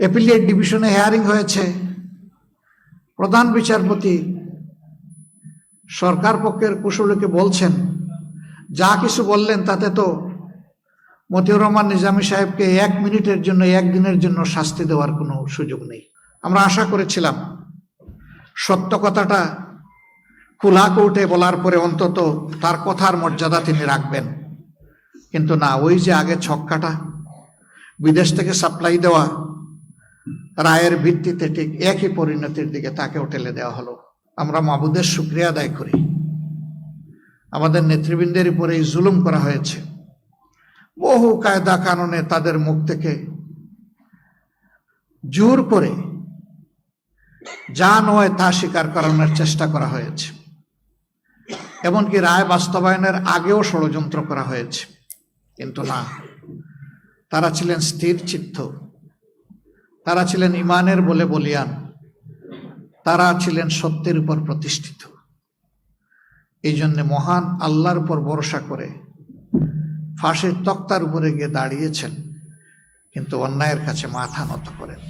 Appellate ডিভিশনে hearing হয়েছে। প্রধান বিচারপতি সরকার পক্ষের কুশলীকে বলছেন, যা কিছু বললেন তাতে তো মতিউর রহমান নিজামী সাহেবকে এক মিনিটের জন্য একদিনের জন্য শাস্তি দেওয়ার কোনো সুযোগ নেই। আমরা আশা করেছিলাম, সত্য কথাটা খোলা কোর্টে বলার পরে অন্তত তার কথার মর্যাদা তিনি রাখবেন। কিন্তু না, ওই যে আগে ছক্কাটা, বিদেশ থেকে সাপ্লাই দেওয়া রায়ের ভিত্তিতে ঠিক একই পরিণতির দিকে তাকেও ঠেলে দেওয়া হলো। আমরা মাবুদের শুক্রিয়া আদায় করি। আমাদের নেতৃবৃন্দের উপরে এই জুলুম করা হয়েছে। বহু কায়দা কানুনে তাদের মুখ থেকে জোর করে যা নয় তা স্বীকার করানোর চেষ্টা করা হয়েছে। এমনকি রায় বাস্তবায়নের আগেও ষড়যন্ত্র করা হয়েছে। কিন্তু না, তারা ছিলেন স্থির চিত্ত। তারা ছিলেন ইমানের বলে বলিয়ান। তারা ছিলেন সত্যের উপর প্রতিষ্ঠিত। এই জন্যে মহান আল্লাহর উপর ভরসা করে ফাঁসের তক্তার উপরে গিয়ে দাঁড়িয়েছেন, কিন্তু অন্যায়ের কাছে মাথা নত করেন।